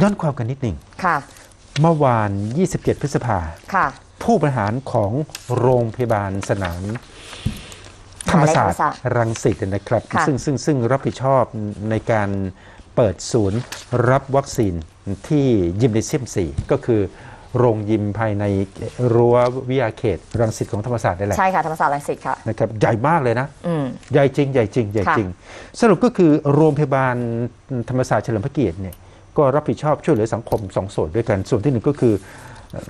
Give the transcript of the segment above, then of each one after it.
ย้อนความกันนิดหนึ่งค่ะ เมื่อวาน 27 พฤษภาค่ะ ผู้บริหารของโรงพยาบาลสนามธรรมศาสตร์ธรรมศาสตร์รังสิตนะครับค่ะซึ่งซึ่งซึ่งรับผิดชอบในการเปิดศูนย์รับวัคซีนที่ยิมเนเซียม4ก็คือโรงยิมภายในรั้ววิทยาเขต รังสิตของธรรมศาสตร์ได้แหละใช่ค่ะธรรมศาสตร์รังสิตค่ะนะครับใหญ่มากเลยนะอืมใหญ่จริงใหญ่จริงใหญ่ค่ะจริง สรุปก็คือโรงพยาบาลธรรมศาสตร์เฉลิมพระเกียรติเนี่ย ก็รับผิดชอบช่วยเหลือสังคมสองส่วนด้วยกัน ส่วนที่หนึ่งก็คือเอ่อ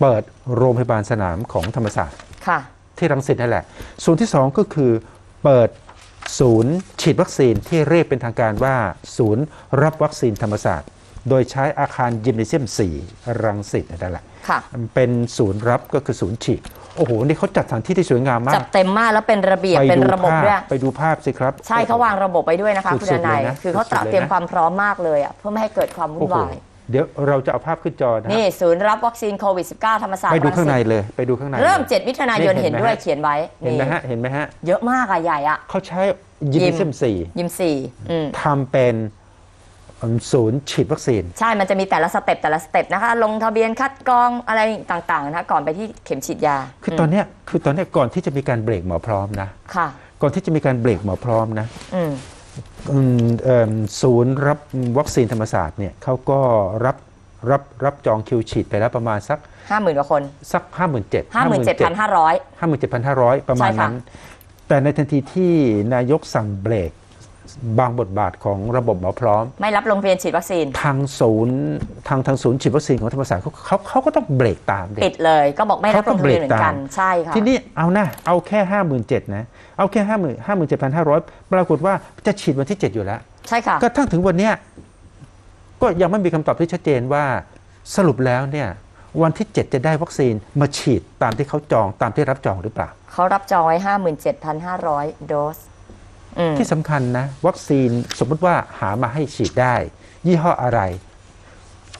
เปิดโรงพยาบาลสนามของธรรมศาสตร์ค่ะที่รังสิตนั่นแหละ ส่วนที่สองก็คือเปิดศูนย์ฉีดวัคซีนที่เรียกเป็นทางการว่า ศูนย์รับวัคซีนธรรมศาสตร์ โดยใช้อาคารยิมเนเซียม 4 รังสิตนั่นแหละค่ะเป็นศูนย์รับก็คือศูนย์ฉีด โอ้โห นี่เขาจัดสถานที่ที่สวยงามมาจักดเต็มมากแล้วเป็นระเบียบไปเป็นดูระบบภาพด้วย ไปดูภาพสิครับ ใช่เขาวางระบบไปด้วยนะคะ คุณสุดดๆนายเลยนะคือเขาสุดๆตระเตรียมเลยนะความพร้อมมากเลยอะเพื่อไม่ให้เกิดความวุ่โอ้นโหวาย เดี๋ยวเราจะเอาภาพขึ้นจอนะนี่ศูนย์รับวัคซีนโควิด -19 ธรรมศาสตร์ไปดูรัข้างในสิตเลย ไปดูข้างในเริ่มลย7มิถุนายนนี่เห็เห็นนไหมด้วยฮะเขียนไว้เห็นไหมนี่ฮะ เห็นไหมฮะ เยอะมากอะใหญ่อะ เขาใช้ยิมเนเซียมยิมสี่อืม4ทำเป็น ศูนย์ฉีดวัคซีน ใช่ มันจะมีแต่ละสเต็ปแต่ละสเต็ปนะคะ ลงทะเบียนคัดกรองอะไรต่างๆนะคะก่อนไปที่เข็มฉีดยา คือตอนเนี้ยคือตอนเนี้ยก่อนที่จะมีการเบรกหมอพร้อมนะ ค่ะ ก่อนที่จะมีการเบรกหมอพร้อมนะอืมอืมเอิ่มศูนย์รับวัคซีนธรรมศาสตร์เนี่ยเขาก็รับรับรับจองคิวฉีดไปแล้วประมาณสักห้าหมื่นกว่าคนสักห้าหมื่นเจ็ดห้าหมื่นเจ็ดพันห้าร้อยห้าหมื่นเจ็ดพันห้าร้อยประมาณใช่ค่ะนั้น แต่ในทันทีที่นายกสั่งเบรก บางบทบาทของระบบหมอพร้อม ไม่รับลงทะเบียนฉีดวัคซีน ทางศูนย์ทางทางศูนย์ฉีดวัคซีนของธรรมศาสตร์เขาเขาเขาก็ต้องเบรกตามเด็ปิดเลยก็บอกไม่รับลงทะเบียนเหมือนกันเขาก็เบรกตามใช่ค่ะทีนี้เอานะเอาแค่ห้าหมื่นเจ็ดนะเอาแค่ห้าหมื่นห้าหมื่นเจ็ดพันห้าร้อยปรากฏว่าจะฉีดวันที่เจ็ดอยู่แล้ว ใช่ค่ะกระทั่งถึงวันเนี้ยก็ยังไม่มีคำตอบที่ชัดเจนว่าสรุปแล้วเนี่ยวันที่ 7 จะได้วัคซีนมาฉีดตามที่เขาจองตามที่รับจองหรือเปล่า เขารับจองไว้ห้าหมื่นเจ็ดพันห้าร้อยโดสอืม ที่สำคัญนะ วัคซีนสมมุติว่าหามาให้ฉีดได้ ยี่ห้ออะไร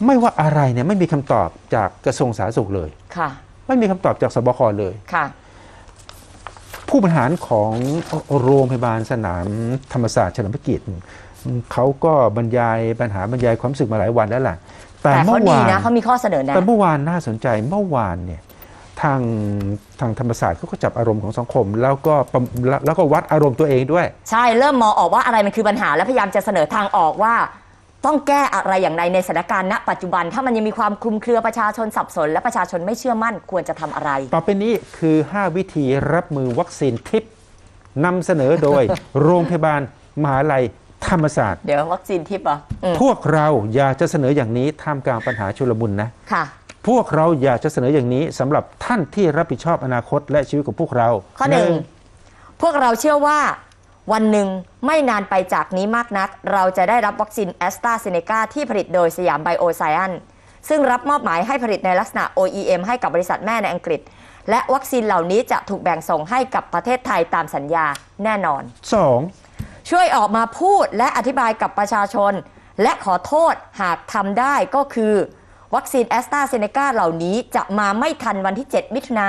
ไม่ว่าอะไรเนี่ยไม่มีคำตอบจากกระทรวงสาธารณสุขเลยค่ะ ไม่มีคำตอบจากสบคเลยค่ะ ผู้บริหารของโรงพยาบาลสนามธรรมศาสตร์เฉลิมพระเกียรติเขาก็บรรยายปัญหาบรรยายความรู้สึกมาหลายวันแล้วล่ะแต่แต่เมื่เขาอดีวานนะเขามีข้อเสนอแนะแต่เมื่อวานน่าสนใจเมื่อวานเนี่ย ทางทางธรรมศาสตร์เขาก็จับอารมณ์ของสังคม แล้วก็ประแล้วแล้วก็วัดอารมณ์ตัวเองด้วย ใช่เริ่มมองออกว่าอะไรมันคือปัญหา และพยายามจะเสนอทางออกว่า ต้องแก้อะไรอย่างไรในสถานการณ์ณปัจจุบัน ถ้ามันยังมีความคลุมเครือประชาชนสับสน และประชาชนไม่เชื่อมั่นควรจะทำอะไร ต่อไปนี้คือ 5 วิธีรับมือวัคซีนทิปนำเสนอโดย โรงพยาบาลมหาลัยธรรมศาสตร์เดี๋ยววัคซีนทิพย์เหรอะอืมพวกเราอยากจะเสนออย่างนี้ท่ามกลางปัญหาชุลมุนนะค่ะ พวกเราอยากจะเสนออย่างนี้สำหรับท่านที่รับผิดชอบอนาคตและชีวิตของพวกเราข้อหนึ่งพวกเราเชื่อว่าวันหนึ่งไม่นานไปจากนี้มากนัก เราจะได้รับวัคซีนแอสตราเซเนกาที่ผลิตโดยสยามไบโอไซแอนซึ่งรับมอบหมายให้ผลิตในลักษณะ OEM ให้กับบริษัทแม่ในอังกฤษ และวัคซีนเหล่านี้จะถูกแบ่งส่งให้กับประเทศไทยตามสัญญาแน่นอนสองช่วยออกมาพูดและอธิบายกับประชาชน และขอโทษหากทำได้ก็คือ วัคซีนแอสตราเซเนกาเหล่านี้จะมาไม่ทันวันที่ 7 มิถุนา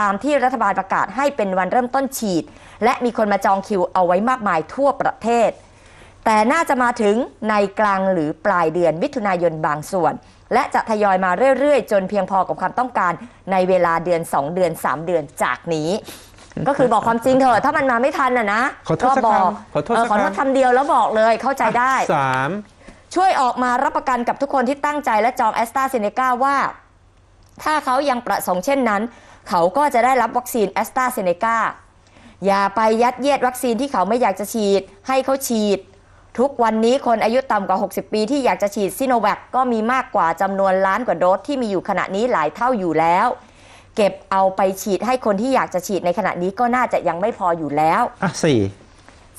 ตามที่รัฐบาลประกาศให้เป็นวันเริ่มต้นฉีด และมีคนมาจองคิวเอาไว้มากมายทั่วประเทศ แต่น่าจะมาถึงในกลางหรือปลายเดือนมิถุนายนบางส่วน และจะทยอยมาเรื่อยๆ จนเพียงพอกับความต้องการในเวลาเดือน 2 เดือน 3 เดือนจากนี้ ก็คือบอกความจริงเถอะถ้ามันมาไม่ทันอะนะขอโทษก็สักบอกคำขอโทษเออสักขอโทษคำคำเดียวแล้วบอกเลยเข้าใจได้สาม ช่วยออกมารับประกันกับทุกคนที่ตั้งใจและจองแอสตราเซเนกาว่า ถ้าเขายังประสงค์เช่นนั้น เขาก็จะได้รับวัคซีนแอสตราเซเนกาอย่าไปยัดเยียดวัคซีนที่เขาไม่อยากจะฉีด ให้เขาฉีด ทุกวันนี้คนอายุต่ำกว่า 60 ปีที่อยากจะฉีดซิโนแวคก็มีมากกว่าจำนวนล้านกว่าโดสที่มีอยู่ขณะนี้หลายเท่าอยู่แล้ว เก็บเอาไปฉีดให้คนที่อยากจะฉีดในขณะนี้ก็น่าจะยังไม่พออยู่แล้ว อะสี่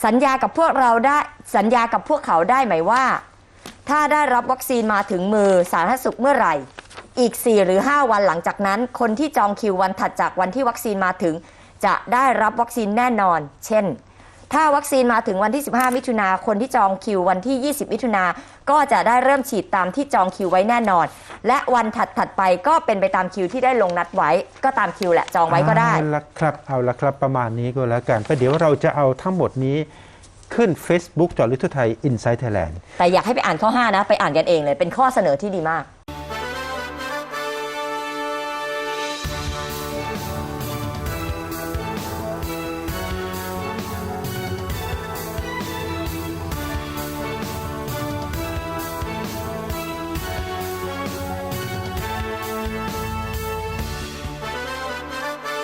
สัญญากับพวกเราได้สัญญากับพวกเขาได้ไหมว่า ถ้าได้รับวัคซีนมาถึงมือสาธารณสุขเมื่อไหร่ อีก 4 หรือ 5 วันหลังจากนั้น คนที่จองคิววันถัดจากวันที่วัคซีนมาถึง จะได้รับวัคซีนแน่นอน เช่น ถ้าวัคซีนมาถึงวันที่ 15 มิถุนาคนที่จองคิววันที่ 20 มิถุนาก็จะได้เริ่มฉีดตามที่จองคิวไว้แน่นอน และวันถัดถัดๆไปก็เป็นไปตามคิวที่ได้ลงนัดไว้ ก็ตามคิวแหละจองไว้ก็ได้ เอาละครับ เอาละครับประมาณนี้ก็แล้วกันก็เดี๋ยวเราจะเอาทั้งหมดนี้ ขึ้น Facebook จอดลึกทั่วไทย Inside Thailand แต่อยากให้ไปอ่านข้อ 5 นะ ไปอ่านกันเองเลย เป็นข้อเสนอที่ดีมาก